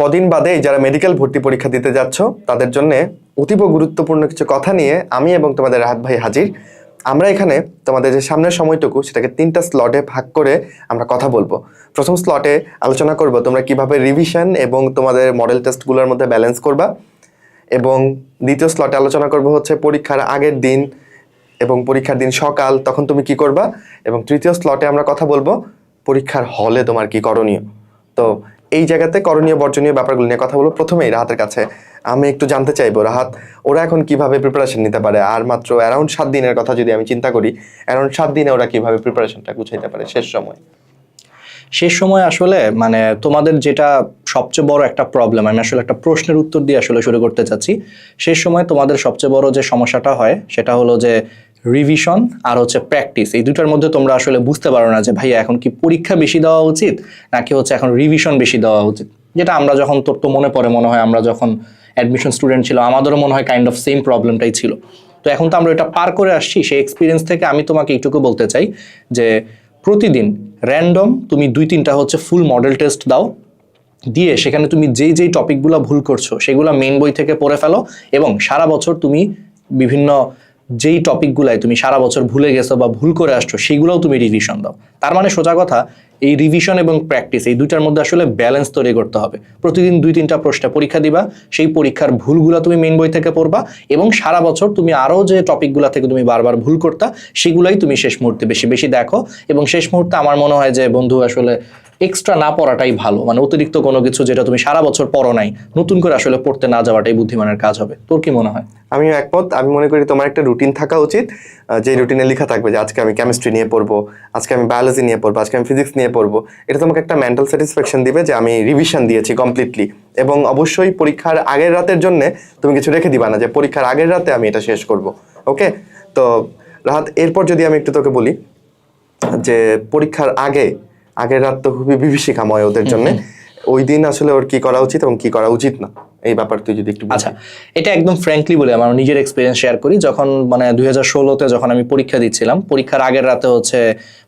কদিন বাদে যারা মেডিকেল ভর্তি পরীক্ষা দিতে যাচ্ছ, তাদের জন্য অতীব গুরুত্বপূর্ণ কিছু কথা নিয়ে আমি এবং তোমাদের রাহাত ভাই হাজির। আমরা এখানে তোমাদের যে সামনের সময়টুকু, সেটাকে তিনটা স্লটে ভাগ করে আমরা কথা বলব। প্রথম স্লটে আলোচনা করব তোমরা কীভাবে রিভিশন এবং তোমাদের মডেল টেস্টগুলোর মধ্যে ব্যালেন্স করবা। এবং দ্বিতীয় স্লটে আলোচনা করব হচ্ছে পরীক্ষার আগের দিন এবং পরীক্ষার দিন সকাল, তখন তুমি কি করবা? এবং তৃতীয় স্লটে আমরা কথা বলব পরীক্ষার হলে তোমার কি করণীয়। তো এই জায়গাতে করণীয়, বর্জনীয় ব্যাপারগুলো নিয়ে কথা বলব। প্রথমেই রাহাতের কাছে। আমি একটু জানতে চাইব, রাহাত, ওরা এখন কীভাবে প্রিপারেশন নিতে পারে? আর মাত্র অ্যারাউন্ড সাত দিনের কথা যদি আমি চিন্তা করি অ্যারাউন্ড সাত দিনে ওরা কীভাবে প্রিপারেশনটা গুছাইতে পারে? শেষ সময়। শেষ সময় আসলে মানে তোমাদের যেটা সবচেয়ে বড় একটা প্রবলেম আমি আসলে একটা প্রশ্নের উত্তর দিয়ে আসলে শুরু করতে চাচ্ছি। শেষ সময় তোমাদের সবচেয়ে বড় যে সমস্যাটা হয়, সেটা হলো যে রিভিশন আর হচ্ছে প্র্যাকটিস এই দুটার মধ্যে তোমরা আসলে বুঝতে পারো না যে ভাইয়া এখন কি পরীক্ষা বেশি দেওয়া উচিত নাকি হচ্ছে এখন রিভিশন বেশি দেওয়া উচিত। যেটা আমরা যখন, তোর তো মনে পড়ে মনে হয় আমরা যখন অ্যাডমিশন স্টুডেন্ট ছিল আমাদেরও মনে হয় কাইন্ড অফ সেম প্রবলেমটাই ছিল। তো এখন তো আমরা এটা পার করে আসছি, সেই এক্সপিরিয়েন্স থেকে আমি তোমাকে এইটুকু বলতে চাই যে প্রতিদিন র্যান্ডম তুমি দুই তিনটা হচ্ছে ফুল মডেল টেস্ট দাও, দিয়ে সেখানে তুমি যেই যেই টপিকগুলো ভুল করছ, সেগুলো মেন বই থেকে পড়ে ফেলো এবং সারা বছর তুমি বিভিন্ন যেই টপিকগুলাই তুমি সারা বছর ভুলে গেছো বা ভুল করে আসছো, সেগুলোও তুমি রিভিশন দাও। তার মানে সোজা কথা, এই রিভিশন এবং প্র্যাকটিস এই দুইটার মধ্যে আসলে ব্যালেন্স তৈরি করতে হবে। প্রতিদিন দুই তিনটা প্রশ্নে পরীক্ষা দিবা, সেই পরীক্ষার ভুলগুলো তুমি মেন বই থেকে পড়বা এবং সারা বছর তুমি আরও যে টপিকগুলো থেকে তুমি বারবার ভুল করতা, সেগুলাই তুমি শেষ মুহূর্তে বেশি বেশি দেখো এবং শেষ মুহূর্তে আমার মনে হয় যে, বন্ধু, আসলে এক্সট্রা না পড়াটাই ভালো। মানে অতিরিক্ত কোনো কিছু যেটা তুমি সারা বছর পড়ো নাই, নতুন করে আসলে পড়তে না যাওয়াটাই বুদ্ধিমানের কাজ হবে। তোর কি মনে হয়? আমি একমত। আমি মনে করি তোমার একটা রুটিন থাকা উচিত যে রুটিনে লেখা থাকবে যে আজকে আমি কেমিস্ট্রি নিয়ে পড়ব, আজকে আমি বায়োলজি নিয়ে পড়ব, আজকে আমি ফিজিক্স নিয়ে পড়ব। এটা তোমাকে একটা মেন্টাল স্যাটিসফ্যাকশন দিবে যে আমি রিভিশন দিয়েছি কমপ্লিটলি এবং অবশ্যই পরীক্ষার আগের রাতের জন্য তুমি কিছু রেখে দিবা না যে পরীক্ষার আগের রাতে আমি এটা শেষ করব। ওকে তো, রাহাত, এরপর যদি আমি একটু তোকে বলি, যে পরীক্ষার আগে আগের রাত তো খুবই বিভীষিকাময় ওদের জন্য। ওই দিন আসলে ওর কি করা উচিত এবং কি করা উচিত না? এই ব্যাপার তুই যদি একটু। আচ্ছা এটা একদম ফ্র্যাঙ্কলি বলে আমার নিজের এক্সপিরিয়েন্স শেয়ার করি। যখন মানে দুই হাজার ষোলোতে যখন আমি পরীক্ষা দিচ্ছিলাম পরীক্ষার আগের রাতে হচ্ছে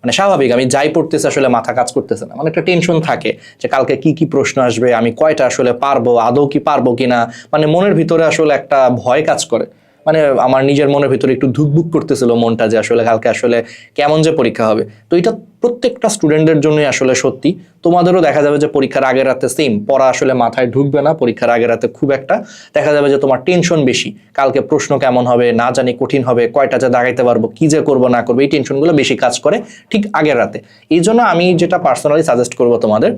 মানে স্বাভাবিক আমি যাই পড়তেছি আসলে মাথা কাজ করতেছে না। মানে একটা টেনশন থাকে যে কালকে কি কি প্রশ্ন আসবে আমি কয়টা আসলে পারব আদৌ কি পারব কিনা মানে মনের ভিতরে আসলে একটা ভয় কাজ করে। মানে আমার নিজের মনের ভিতরে একটু ধুকবুক করতেছিল মনটা যে আসলে কালকে আসলে কেমন যে পরীক্ষা হবে। তো এটা প্রত্যেকটা স্টুডেন্টদের জন্যই আসলে সত্যি। তোমাদেরও দেখা যাবে যে পরীক্ষার আগের রাতে সেম পড়া আসলে মাথায় ঢুকবে না, পরীক্ষার আগের রাতে খুব একটা দেখা যাবে যে তোমার টেনশন বেশি। কালকে প্রশ্ন কেমন হবে, না জানি কঠিন হবে, কয়টা যে দাগাইতে পারব, কি যে করব, না করব, এই টেনশনগুলো বেশি কাজ করে ঠিক আগের রাতে। এই জন্য আমি যেটা পার্সোনালি সাজেস্ট করব তোমাদের,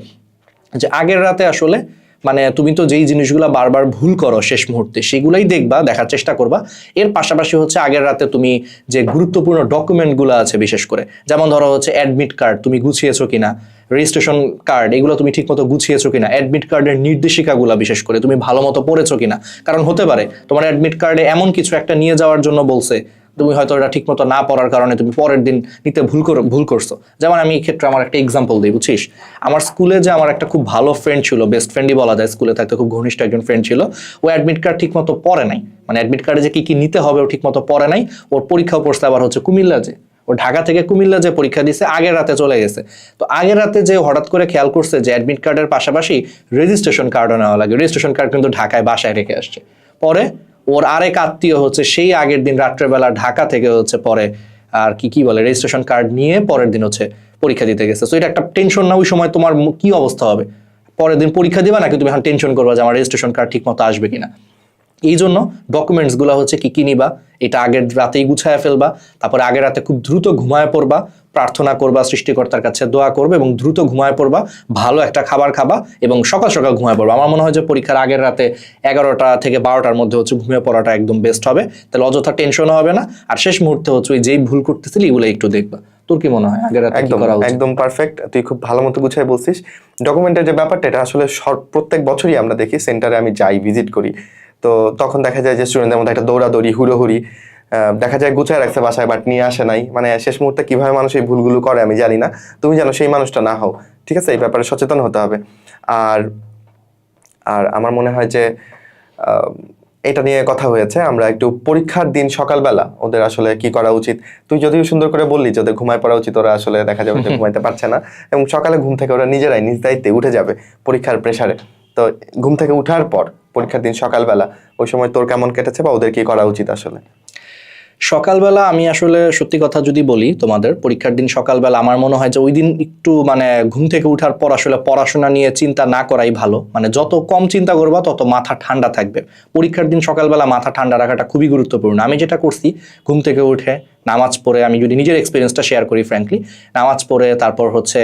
যে আগের রাতে আসলে মানে তুমি তো যেই জিনিসগুলো বারবার ভুল করো শেষ মুহূর্তে, সেগুলাই দেখবা, দেখার চেষ্টা করবা। এর পাশাপাশি হচ্ছে আগের রাতে তুমি যে গুরুত্বপূর্ণ ডকুমেন্টগুলো আছে বিশেষ করে, যেমন ধরো হচ্ছে অ্যাডমিট কার্ড তুমি গুছিয়েছো কিনা রেজিস্ট্রেশন কার্ড এগুলো তুমি ঠিকমতো গুছিয়েছো কিনা অ্যাডমিট কার্ডের নির্দেশিকাগুলো বিশেষ করে, তুমি ভালো মতো পড়েছো কিনা। কারণ হতে পারে, তোমার অ্যাডমিট কার্ডে এমন কিছু একটা নিয়ে যাওয়ার জন্য বলছে তুমি হয়তো এটা ঠিকমতো না পড়ার কারণে তুমি পরের দিন নিতে ভুল ভুল করছ। যেমন আমি এই ক্ষেত্রে আমার একটা এক্সাম্পল দিই, বুঝছিস? আমার স্কুলে যে আমার একটা খুব ভালো ফ্রেন্ড ছিল বেস্ট ফ্রেন্ডই বলা যায়, স্কুলে থাকতে খুব ঘনিষ্ঠ একজন ফ্রেন্ড ছিল, ও অ্যাডমিট কার্ড ঠিকমতো পড়ে নাই। মানে অ্যাডমিট কার্ডে যে কি কি নিতে হবে ও ঠিকমতো পড়ে নাই। ওর পরীক্ষাও পড়ছে আবার হচ্ছে কুমিল্লা যে ও ঢাকা থেকে কুমিল্লা যে পরীক্ষা দিছে, আগের রাতে চলে গেছে। তো আগের রাতে যে হঠাৎ করে খেয়াল করছে যে অ্যাডমিট কার্ডের পাশাপাশি রেজিস্ট্রেশন কার্ডও নেওয়া লাগে। রেজিস্ট্রেশন কার্ড কিন্তু ঢাকায় বাসায় রেখে আসছে। পরে ওর আরেক আত্মীয় হচ্ছে সেই আগের দিন রাত্রেবেলা ঢাকা থেকে হচ্ছে পরে, আর কি কি বলে রেজিস্ট্রেশন কার্ড নিয়ে পরের দিন হচ্ছে পরীক্ষা দিতে গেছে। তো এটা একটা টেনশন না, ওই সময় তোমার কি অবস্থা হবে? পরের দিন পরীক্ষা দিবা নাকি তুমি এখন টেনশন করবা যে আমার রেজিস্ট্রেশন কার্ড ঠিক মতো আসবে কিনা? এই জন্য ডকুমেন্টসগুলো হচ্ছে কি কি নিবা এটা আগের রাতেই গুছায় ফেলবা তারপরে আগের রাতে খুব দ্রুত ঘুমায় পড়বা প্রার্থনা করবা সৃষ্টিকর্তার কাছে দোয়া করবে এবং দ্রুত ঘুমায় পড়বা ভালো একটা খাবার খাবা এবং সকাল সকাল ঘুমায় পড়বা। আমার মনে হয় যে পরীক্ষার আগের রাতে এগারোটা থেকে বারোটার মধ্যে হচ্ছে ঘুমিয়ে পড়াটা একদম বেস্ট হবে তাহলে অযথা টেনশনও হবে না। আর শেষ মুহূর্তে হচ্ছে ওই যেই ভুল করতেছিলি এগুলো একটু দেখবা। তোর কি মনে হয় আগের রাতে একদম একদম পারফেক্ট তুই খুব ভালো মতো গুছিয়ে বলছিস। ডকুমেন্টের যে ব্যাপারটা এটা আসলে প্রত্যেক বছরই আমরা দেখি সেন্টারে আমি যাই ভিজিট করি। তো তখন দেখা যায় যে স্টুডেন্টদের মধ্যে একটা দৌড়াদৌড়ি হুড়োহুড়ি দেখা যায় গুছায় রাখছে বাসায় বাট নিয়ে আসে নাই। মানে শেষ মুহূর্তে কীভাবে মানুষ এই ভুলগুলো করে আমি জানি না। তুমি জানো সেই মানুষটা না হও ঠিক আছে? এই ব্যাপারে সচেতন হতে হবে। আর আর আমার মনে হয় যে এটা নিয়ে কথা হয়েছে। আমরা একটু পরীক্ষার দিন সকালবেলা ওদের আসলে কি করা উচিত। তুই যদিও সুন্দর করে বললি যে ওদের ঘুমায় পড়া উচিত ওরা আসলে দেখা যাবে যে ঘুমাইতে পারছে না। এবং সকালে ঘুম থেকে ওরা নিজেরাই নিজ দায়িত্বে উঠে যাবে পরীক্ষার প্রেসারে তো ঘুম থেকে উঠার পর পরীক্ষার দিন সকালবেলা ওই সময় তোর কেমন কেটেছে বা ওদের কি করা উচিত আসলে? সকালবেলা আমি আসলে সত্যি কথা যদি বলি তোমাদের, পরীক্ষার দিন সকালবেলা আমার মনে হয় যে ওই দিন একটু মানে ঘুম থেকে উঠার পর আসলে পড়াশোনা নিয়ে চিন্তা না করাই ভালো। মানে যত কম চিন্তা করবা, তত মাথা ঠান্ডা থাকবে। পরীক্ষার দিন সকালবেলা মাথা ঠান্ডা রাখাটা খুবই গুরুত্বপূর্ণ। আমি যেটা করছি, ঘুম থেকে উঠে নামাজ পড়ে আমি যদি নিজের এক্সপিরিয়েন্সটা শেয়ার করি ফ্র্যাঙ্কলি নামাজ পড়ে তারপর হচ্ছে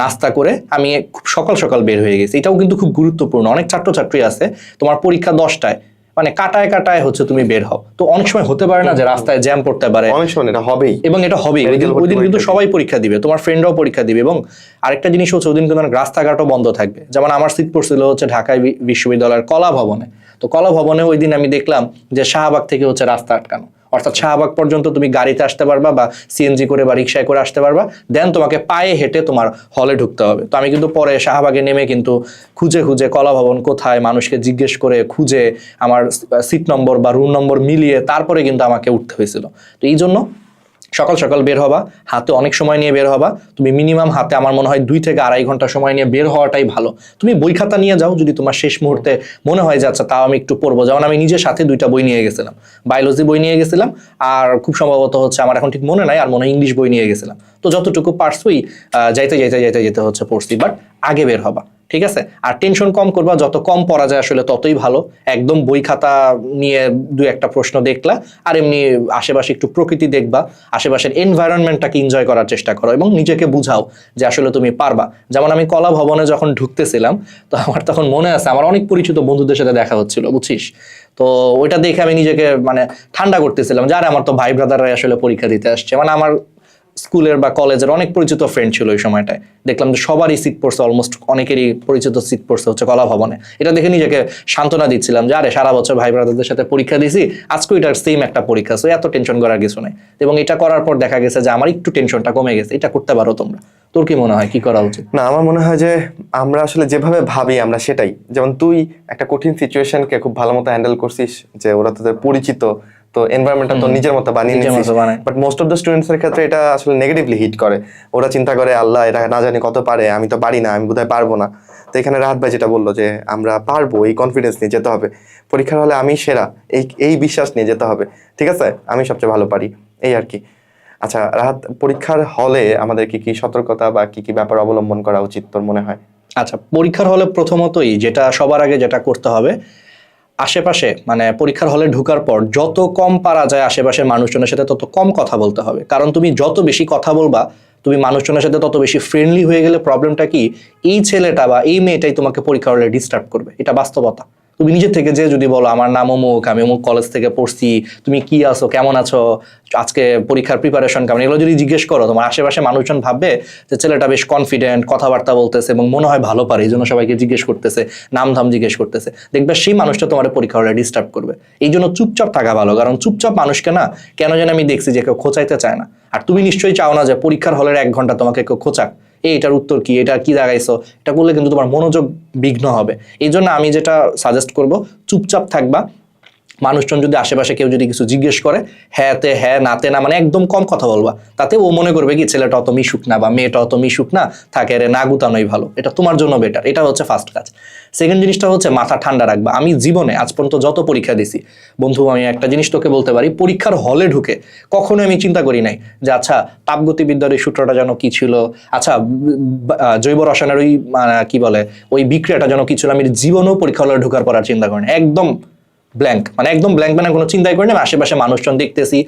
নাস্তা করে আমি খুব সকাল সকাল বের হয়ে গেছি। এটাও কিন্তু খুব গুরুত্বপূর্ণ। অনেক ছাত্রছাত্রী আছে, তোমার পরীক্ষা দশটায় মানে কাটায় কাটায় হচ্ছে তুমি বের হও। তো অনেক সময় হতে পারে না যে রাস্তায় জ্যাম পড়তে পারে। অনেক সময় এটা হবেই। এবং এটা হবেই। ওই দিন- কিন্তু সবাই পরীক্ষা দিবে। তোমার ফ্রেন্ডরাও পরীক্ষা দিবে এবং আরেকটা জিনিস হচ্ছে ওই দিন কিন্তু অনেক রাস্তাঘাটও বন্ধ থাকবে। যেমন আমার সিট পড়ছিল হচ্ছে ঢাকায় বিশ্ববিদ্যালয়ের কলা ভবনে। তো কলা ভবনে ওই দিন আমি দেখলাম যে শাহবাগ থেকে হচ্ছে রাস্তা আটকানো। অর্থাৎ শাহবাগ পর্যন্ত তুমি গাড়িতে আসতে পারবা বা সিএনজি করে বা রিক্সায় করে আসতে পারবা। দেন তোমাকে পায়ে হেঁটে তোমার হলে ঢুকতে হবে। তো আমি কিন্তু পরে শাহবাগে নেমে কিন্তু খুঁজে খুঁজে কলা ভবন কোথায় মানুষকে জিজ্ঞেস করে খুঁজে আমার সিট নম্বর বা রুম নম্বর মিলিয়ে তারপরে কিন্তু আমাকে উঠতে হয়েছিল। তো এই জন্য সকাল সকাল বের হবা, হাতে অনেক সময় নিয়ে বের হবা। তুমি মিনিমাম হাতে আমার মনে হয় দুই থেকে আড়াই ঘণ্টা সময় নিয়ে বের হওয়াটাই ভালো। তুমি বই খাতা নিয়ে যাও যদি তোমার শেষ মুহূর্তে মনে হয় যে আচ্ছা তাও আমি একটু পড়ব। যেমন আমি নিজের সাথে দুইটা বই নিয়ে গেছিলাম। বায়োলজি বই নিয়ে গেছিলাম আর খুব সম্ভবত হচ্ছে আমার এখন ঠিক মনে নাই, আর মনে হয় ইংলিশ বই নিয়ে গেছিলাম। তো যতটুকু পারছই যাইতে যাইতে যাইতে যেতে হচ্ছে পড়ছি বাট আগে বের হবা। ঠিক আছে? আর টেনশন কম করবা, যত কম পড়া যায় আসলে ততই ভালো। একদম বই খাতা নিয়ে দু একটা প্রশ্ন দেখলা, আর এমনি আশেপাশে একটু প্রকৃতি দেখবা, আশেপাশের এনভায়রনমেন্টটাকে এনজয় করার চেষ্টা করো এবং নিজেকে বুঝাও যে আসলে তুমি পারবা। যেমন আমি কলা ভবনে যখন ঢুকতেছিলাম, তো আমার তখন মনে আছে, আমার অনেক পরিচিত বন্ধুদের সাথে দেখা হচ্ছিল, বুঝছিস? তো ওইটা দেখে আমি নিজেকে মানে ঠান্ডা করতেছিলাম যে, আরে, আমার তো ভাই ব্রাদাররাই আসলে পরীক্ষা দিতে আসছে। মানে আমার স্কুলের বা কলেজের অনেক পরিচিত ফ্রেন্ড ছিল ওই সময়টায়। দেখলাম যে সবারই সিট পড়ছে অলমোস্ট অনেকেরই পরিচিত সিট পড়ছে হচ্ছে কলা ভবনে। এটা দেখে নিজেকে সান্ত্বনা দিচ্ছিলাম যে, আরে, সারা বছর ভাই ব্রাদারদের সাথে পরীক্ষা দিছি আজকে এটার সেম একটা পরীক্ষা সো এত টেনশন করার কিছু নাই। এবং এটা করার পর দেখা গেছে যে, আমার একটু টেনশনটা কমে গেছে, এটা করতে পারো তোমরা। তোর কি মনে হয়? কি করা উচিত? না, আমার মনে হয় যে, আমরা আসলে যেভাবে ভাবি আমরা সেটাই। যেমন তুই একটা কঠিন সিচুয়েশনকে খুব ভালো মতো হ্যান্ডেল করছিস, যে ওরা তোদের পরিচিত তো এনভায়রনমেন্টটা তো নিজের মতো বানিয়ে নিচ্ছিস but most of the students এর ক্ষেত্রে এটা আসলে নেগেটিভলি হিট করে। ওরা চিন্তা করে আল্লাহ এটা না জানি কত পারে আমি তো পারি না আমি বোধহয় পারব না। তো এখানে রাহাত ভাই যেটা বলল যে আমরা পারব এই কনফিডেন্স নিয়ে যেতে হবে। পরীক্ষার হলে আমি সেরা এই এই বিশ্বাস নিয়ে যেতে হবে। ঠিক আছে? আমি সবচেয়ে ভালো পারি। এই আর কি। আচ্ছা রাহাত পরীক্ষার হলে আমাদের কি কি সতর্কতা বা কি কি ব্যাপার অবলম্বন করা উচিত তোর মনে হয়? আচ্ছা পরীক্ষার হলে প্রথমতই যেটা সবার আগে যেটা করতে হবে আশেপাশে মানে পরীক্ষার হলে ঢুকার পর যত কম পারা যায় আশেপাশের মানুষজনের সাথে তত কম কথা বলতে হবে। কারণ তুমি যত বেশি কথা বলবা, তুমি মানুষজনের সাথে তত বেশি ফ্রেন্ডলি হয়ে গেলে প্রবলেমটা কি? এই ছেলেটা বা এই মেয়েটাই তোমাকে পরীক্ষার হলে ডিস্টার্ব করবে। এটা বাস্তবতা। তুমি নিজের থেকে যে যদি বলো, আমার নাম অমুক, আমি অমুক কলেজ থেকে পড়ছি, তুমি কি আছো, কেমন আছো, আজকে পরীক্ষার প্রিপারেশন কেমন? এগুলো যদি জিজ্ঞেস করো, তোমার আশেপাশে মানুষজন ভাববে যে ছেলেটা বেশ কনফিডেন্ট কথাবার্তা বলতেছে এবং মনে হয় ভালো পারে এই জন্য সবাইকে জিজ্ঞেস করতেছে নাম ধাম জিজ্ঞেস করতেছে। দেখবে সেই মানুষটা তোমার পরীক্ষা হলে ডিস্টার্ব করবে। এই জন্য চুপচাপ থাকা ভালো, কারণ চুপচাপ মানুষকে না কেন যেন আমি দেখছি যে কেউ খোঁচাইতে চায় না। আর তুমি নিশ্চয়ই চাও না যে পরীক্ষার হলের এক ঘণ্টা তোমাকে কেউ খোঁচাক। এটার উত্তর কি? এটা কি দাঁড়াইছো? এটা করলে কিন্তু তোমার মনোযোগ বিঘ্ন হবে। এই জন্য আমি যেটা সাজেস্ট করব, চুপচাপ থাকবা। মানুষজন যদি আশেপাশে কেউ যদি কিছু জিজ্ঞেস করে হ্যাঁ তে হ্যাঁ নাতে, না মানে একদম কম কথা বলবা। তাতে ও মনে করবে কি, ছেলেটা অত মিশুক না বা মেয়েটা অত মিশুক না, থাকে রে, না গুতানোই ভালো। এটা তোমার জন্য বেটার এটা হচ্ছে ফার্স্ট কাজ। সেকেন্ড জিনিসটা হচ্ছে মাথা ঠান্ডা রাখবা। আমি জীবনে, আজ পর্যন্ত যত পরীক্ষা দিছি, বন্ধু, আমি একটা জিনিস তোকে বলতে পারি, পরীক্ষার হলে ঢুকে কখনো আমি চিন্তা করি নাই যে আচ্ছা তাপগতিবিদ্যার এই সূত্রটা যেন কি ছিল? আচ্ছা জৈব রসায়নের ওই কি বলে, ওই বিক্রিয়াটা যেন কি ছিল? আমি জীবনেও পরীক্ষা হলে ঢোকার পর চিন্তা করি না একদম ব্ল্যাঙ্ক মানে একদম ব্ল্যাঙ্ক মানে কোনো চিন্তাই করি না আশেপাশে মানুষজন দেখতেছি,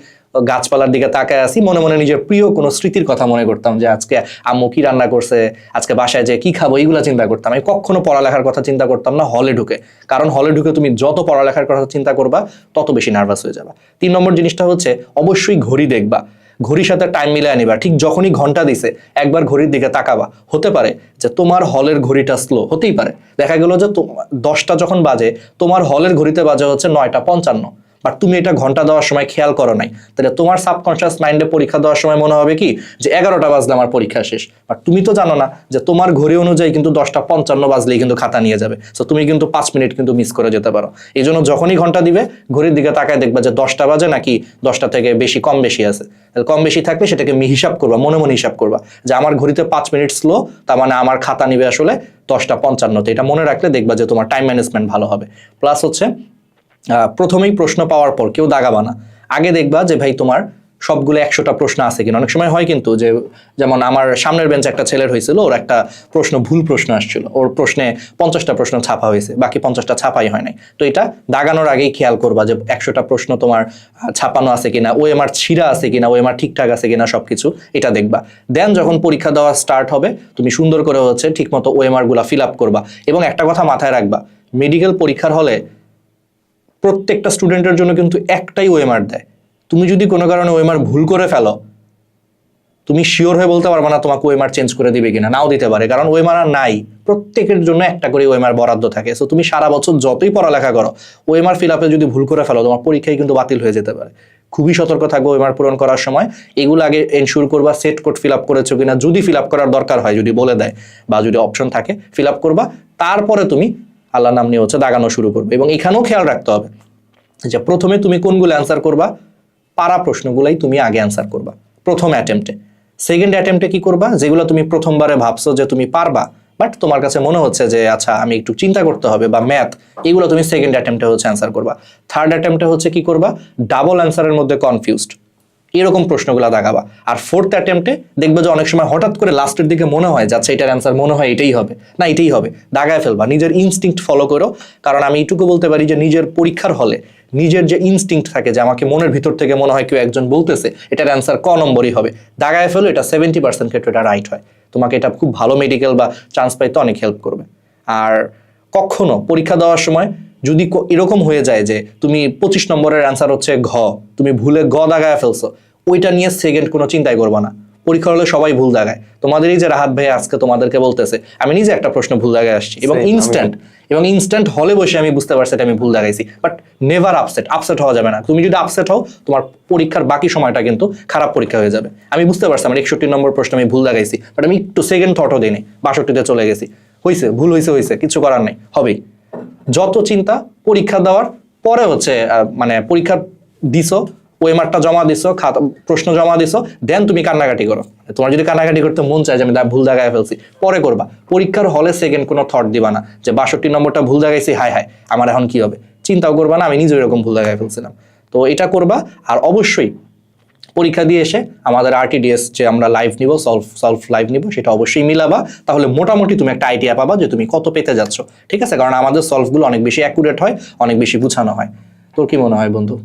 গাছপালার দিকে তাকায় আসি মনে মনে নিজের প্রিয় কোনো স্মৃতির কথা মনে করতাম যে আজকে আম্মু কি রান্না করছে, আজকে বাসায় যে কি খাব, এইগুলো চিন্তা করতাম। আমি কখনো পড়ালেখার কথা চিন্তা করতাম না হলে ঢুকে। কারণ হলে ঢুকে তুমি যত পড়ালেখার কথা চিন্তা করবা, তত বেশি নার্ভাস হয়ে যাবা। তিন নম্বর জিনিসটা হচ্ছে, অবশ্যই ঘড়ি দেখবা। ঘড়ির সাথে টাইম মিলে আনিবা ঠিক যখনই ঘণ্টা দিছে, একবার ঘড়ির দিকে তাকাবা। হতে পারে যে তোমার হলের ঘড়িটা স্লো হতেই পারে। দেখা গেল যে দশটা যখন বাজে, তোমার হলের ঘড়িতে বাজে হচ্ছে নয়টা পঞ্চান্ন। বাট তুমি এটা ঘণ্টা দেওয়ার সময় খেয়াল করো নাই। তাহলে তোমার সাবকনশিয়াস মাইন্ডে পরীক্ষা দেওয়ার সময় মনে হবে কি? যে এগারোটা বাজলে আমার পরীক্ষা শেষ। বাট তুমি তো জানো না যে তোমার ঘড়ি অনুযায়ী কিন্তু দশটা পঞ্চান্ন বাজলেই কিন্তু খাতা নিয়ে যাবে। সো তুমি কিন্তু পাঁচ মিনিট কিন্তু মিস করে যেতে পারো। এই জন্য যখনই ঘণ্টা দিবে, ঘড়ির দিকে তাকায় দেখবে যে দশটা বাজে নাকি দশটা থেকে বেশি, কম বেশি আছে। কম বেশি থাকলে সেটাকে হিসাব করবা, মনে মনে হিসাব করবা যে আমার ঘড়িতে পাঁচ মিনিট স্লো তার মানে আমার খাতা নিবে আসলে দশটা পঞ্চান্নতে। এটা মনে রাখলে দেখবা যে তোমার টাইম ম্যানেজমেন্ট ভালো হবে। প্লাস হচ্ছে প্রথমেই প্রশ্ন পাওয়ার পর কেউ দাগাবা না। আগে দেখবা যে, ভাই, তোমার সবগুলো একশোটা প্রশ্ন আছে কিনা? অনেক সময় হয় কিন্তু যে, যেমন আমার সামনের বেঞ্চে একটা ছেলের হয়েছিল, ওর একটা প্রশ্ন, ভুল প্রশ্ন আসছিল। ওর প্রশ্নে পঞ্চাশটা প্রশ্ন ছাপা হয়েছে, বাকি পঞ্চাশটা ছাপাই হয় নাই। তো এটা দাগানোর আগেই খেয়াল করবা যে, একশোটা প্রশ্ন তোমার ছাপানো আছে কিনা ও এমার ছিঁড়া আছে কিনা ও এমার ঠিকঠাক আছে কিনা সবকিছু এটা দেখবা। দেন যখন পরীক্ষা দেওয়া স্টার্ট হবে, তুমি সুন্দর করে হচ্ছে ঠিকমতো ওএমআরগুলা ফিল আপ করবা এবং একটা কথা মাথায় রাখবা মেডিকেল পরীক্ষার হলে প্রত্যেকটা স্টুডেন্টের জন্য কিন্তু একটাই ওএমআর দেয়। তুমি যদি কোনো কারণে ওএমআর ভুল করে ফেলো, তুমি শিওর হয়ে বলতে পারবে না তোমাকে ওএমআর চেঞ্জ করে দিবে কিনা, নাও দিতে পারে, কারণ ওএমআর আর নাই। প্রত্যেকের জন্য একটা করে ওএমআর বরাদ্দ থাকে। সো তুমি সারা বছর যতই পড়ালেখা করো ওএমআর ফিল আপে যদি ভুল করে ফেলো, তোমার পরীক্ষায় কিন্তু বাতিল হয়ে যেতে পারে। খুবই সতর্ক থাকব ওএমআর পূরণ করার সময়। এগুলো আগে এনশিওর করবা সেট কোড ফিল আপ করেছ কিনা। যদি ফিল আপ করার দরকার হয়, যদি বলে দেয় বা যদি অপশন থাকে ফিল আপ করবা। তারপরে তুমি আল্লাহ নাম নিয়ে হচ্ছে দাগানো শুরু করবে। এবং এখানেও খেয়াল রাখতে হবে যে প্রথমে তুমি কোনগুলো অ্যান্সার করবা? পারা প্রশ্নগুলাই তুমি আগে অ্যান্সার করবা। প্রথম অ্যাটেম্পটে সেকেন্ড অ্যাটেম্পটে কি করবা? যেগুলো তুমি প্রথমবারে ভাবছ যে তুমি পারবা বাট তোমার কাছে মনে হচ্ছে যে আচ্ছা আমি একটু চিন্তা করতে হবে বা ম্যাথ এগুলো তুমি সেকেন্ড অ্যাটেম্পটে হচ্ছে অ্যান্সার করবা। থার্ড অ্যাটেম্পটে হচ্ছে কি করবা? ডাবল অ্যান্সারের মধ্যে কনফিউজড এরকম প্রশ্নগুলো দাগাবা। আর ফোর্থ অ্যাটেম্পটে দেখবে যে অনেক সময় হঠাৎ করে লাস্টের দিকে মনে হয় যাচ্ছে এটার অ্যান্সার মনে হয় এটাই হবে। না, এটাই হবে। দাগায় ফেলবা। নিজের ইনস্টিংক্ট ফলো করো। কারণ আমি এইটুকু বলতে পারি যে নিজের পরীক্ষার হলে নিজের যে ইনস্টিংক্ট থাকে, যে আমাকে মনের ভিতর থেকে মনে হয় কেউ একজন বলতেছে, এটার অ্যান্সার ক নম্বরই হবে। দাগায় ফেলো, এটা সেভেন্টি পার্সেন্ট ক্ষেত্রে এটা রাইট হয়। তোমাকে এটা খুব ভালো মেডিকেল বা চান্স পাইতে অনেক হেল্প করবে। আর কখনো পরীক্ষা দেওয়ার সময় যদি এরকম হয়ে যায় যে তুমি পঁচিশ নম্বরের অ্যান্সার হচ্ছে ঘ তুমি ভুলে গ দাগায় ফেলছো ওইটা নিয়ে সেকেন্ড কোনো চিন্তাই করবা না। পরীক্ষা হলে সবাই ভুল দাগায়। তোমাদের এই যে রাহাত ভাই আজকে তোমাদেরকে বলতেছে আমি নিজে একটা প্রশ্ন ভুল দাগায় আসছি। এবং ইনস্ট্যান্ট এবং ইনস্ট্যান্ট হলে বসে আমি বুঝতে পারছি এটা আমি ভুল দাগাইছি। বাট নেভার আপসেট আপসেট হওয়া যাবে না। তুমি যদি আপসেট হও তোমার পরীক্ষার বাকি সময়টা কিন্তু খারাপ পরীক্ষা হয়ে যাবে। আমি বুঝতে পারছি আমার একষট্টি নম্বর প্রশ্ন আমি ভুল দাগাইছি বাট আমি একটু সেকেন্ড থটও দিই বাষট্টিতে চলে গেছি। হয়েছে ভুল হয়েছে হয়েছে কিছু করার নেই হবেই। যত চিন্তা পরীক্ষা দেওয়ার পরে হচ্ছে মানে পরীক্ষা দিছো, ওয়েমারটা জমা দিছো প্রশ্ন জমা দিছো, দেন তুমি কান্নাকাটি করো। তোমার যদি কান্নাকাটি করতে মন চায় যে আমি ভুল জায়গায় ফেলছি, পরে করবা। পরীক্ষার হলে সেকেন্ড কোনো থট দিবা না, যে বাষট্টি নম্বরটা ভুল জায়গাইছি হাই হাই আমার এখন কি হবে? চিন্তাও করবা না, আমি নিজে এরকম ভুল জায়গায় ফেলছিলাম। তো এটা করবা, আর অবশ্যই পরীক্ষা দিয়ে এসে আমাদের আরটিডিএস যে আমরা লাইভ নিব সলভ সলভ লাইভ নিব, সেটা অবশ্যই মিলাবা। তাহলে মোটামুটি তুমি একটা আইডিয়া পাবা যে তুমি কত পেতে যাচ্ছ। ঠিক আছে? কারণ আমাদের সলভগুলো অনেক বেশি অ্যাকুরেট হয়, অনেক বেশি গুছানো হয়। তোর কি মনে হয় বন্ধু?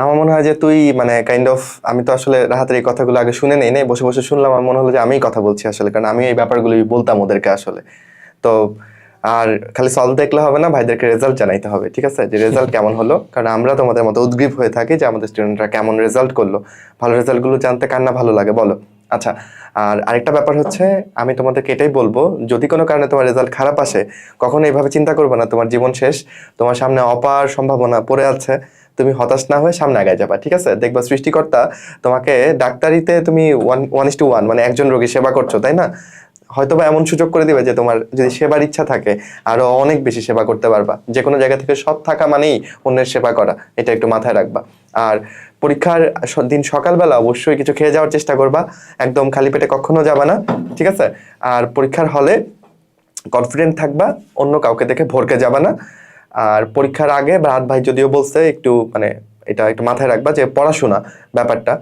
আমার মনে হয় যে তুই মানে কাইন্ড অফ আমি তো আসলে রাহাতের এই কথাগুলো আগে শুনে নেই, নাই, বসে বসে শুনলাম আমার মনে হলো যে আমিই কথা বলছি আসলে, কারণ আমি এই ব্যাপারগুলোই বলতাম ওদেরকে আসলে। তো আর খালি সলভ দেখলে হবে না ভাইদেরকে রেজাল্ট জানাইতে হবে ঠিক আছে? যে রেজাল্ট কেমন হলো? কারণ আমরা তোমাদের মতো উদ্গ্রীব হয়ে থাকি যে আমাদের স্টুডেন্টরা কেমন রেজাল্ট করল। ভালো রেজাল্টগুলো জানতে কার না ভালো লাগে বলো? আচ্ছা আর আরেকটা ব্যাপার হচ্ছে আমি তোমাদেরকে এটাই বলব যদি কোনো কারণে তোমার রেজাল্ট খারাপ আসে কখনো এইভাবে চিন্তা করবে না তোমার জীবন শেষ তোমার সামনে অপার সম্ভাবনা পড়ে আছে তুমি হতাশ না হয়ে সামনে আগায় যাবা ঠিক আছে? দেখবা সৃষ্টিকর্তা তোমাকে ডাক্তারিতে তুমি one one is to one মানে একজন রোগী সেবা করছ তাই না? হয়তো বা এমন সুযোগ করে দিবে যে তোমার যদি সেবার ইচ্ছা থাকে, আরও অনেক বেশি সেবা করতে পারবা। যে কোনো জায়গা থেকে সৎ থাকা মানেই অন্যের সেবা করা, এটা একটু মাথায় রাখবা। আর পরীক্ষার দিন সকালবেলা অবশ্যই কিছু খেয়ে যাওয়ার চেষ্টা করবা, একদম খালি পেটে কখনো যাবা না, ঠিক আছে? আর পরীক্ষার হলে কনফিডেন্ট থাকবা, অন্য কাউকে দেখে ভরকে যাবা না। আর পরীক্ষার আগে রাত ভাই যদিও বলছে, একটু মানে এটা একটু মাথায় রাখবা যে পড়াশোনা ব্যাপারটা,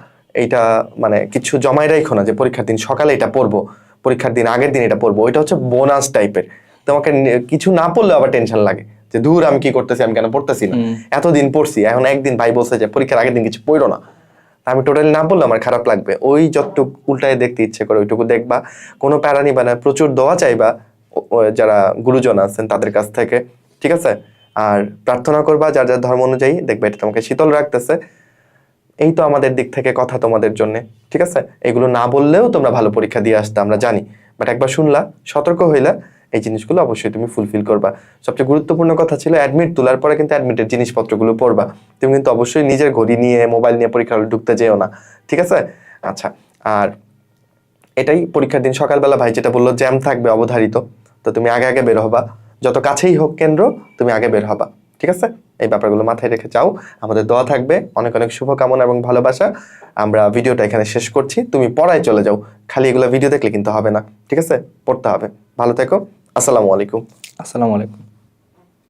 এইটা মানে কিছু জমাই রাখো না যে পরীক্ষার দিন সকালে এটা পড়ব। পরীক্ষার দিন আগের দিন এটা পড়ব। ওইটা হচ্ছে বোনাস টাইপের তোমাকে কিছু না পড়লে আবার টেনশন লাগে। যে দূর আমি কি করতেছি আমি কেন পড়তেছি না? এতদিন পড়ছি এখন একদিন ভাই বলছে যে পরীক্ষার আগের দিন কিছু পড়ো না। আমি টোটালি না বললে আমার খারাপ লাগবে। ওই যতটুকু উল্টায় দেখতে ইচ্ছে করে ওইটুকু দেখবা। কোনো প্যারা নিবা না প্রচুর দোয়া চাইবা যারা গুরুজন আছেন তাদের কাছ থেকে ঠিক আছে? আর প্রার্থনা করবা যার যার ধর্ম অনুযায়ী। দেখবে এটা তোমাকে শীতল রাখতেছে। এই তো আমাদের দিক থেকে কথা তোমাদের জন্য, ঠিক আছে? এগুলো না বললেও তোমরা ভালো পরীক্ষা দিয়ে আসতে, আমরা জানি। বাট একবার শুনলা, সতর্ক হইলা, এই জিনিসগুলো অবশ্যই তুমি ফুলফিল করবা। সবচেয়ে গুরুত্বপূর্ণ কথা ছিল অ্যাডমিট তোলার পরে কিন্তু অ্যাডমিটের জিনিসপত্রগুলো পড়বা। তুমি কিন্তু অবশ্যই নিজের ঘড়ি নিয়ে মোবাইল নিয়ে পরীক্ষা ঢুকতে যেও না, ঠিক আছে? আচ্ছা আর এটাই পরীক্ষার দিন সকালবেলা ভাই যেটা বলল জ্যাম থাকবে, অবধারিত। তো তুমি আগে আগে বের হবা। যত কাছেই হোক কেন্দ্র, তুমি আগে বের হবা, ঠিক আছে? এই ব্যাপারগুলো মাথায় রেখে চাও আমাদের দোয়া থাকবে। অনেক অনেক শুভকামনা এবং ভালোবাসা। আমরা ভিডিওটা এখানে শেষ করছি। তুমি পড়ায় চলে যাও। খালি এগুলো ভিডিও দেখলে কিন্তু হবে না। ঠিক আছে? পড়তে হবে। ভালো থেকো। আসসালামু আলাইকুম। আসসালামু আলাইকুম।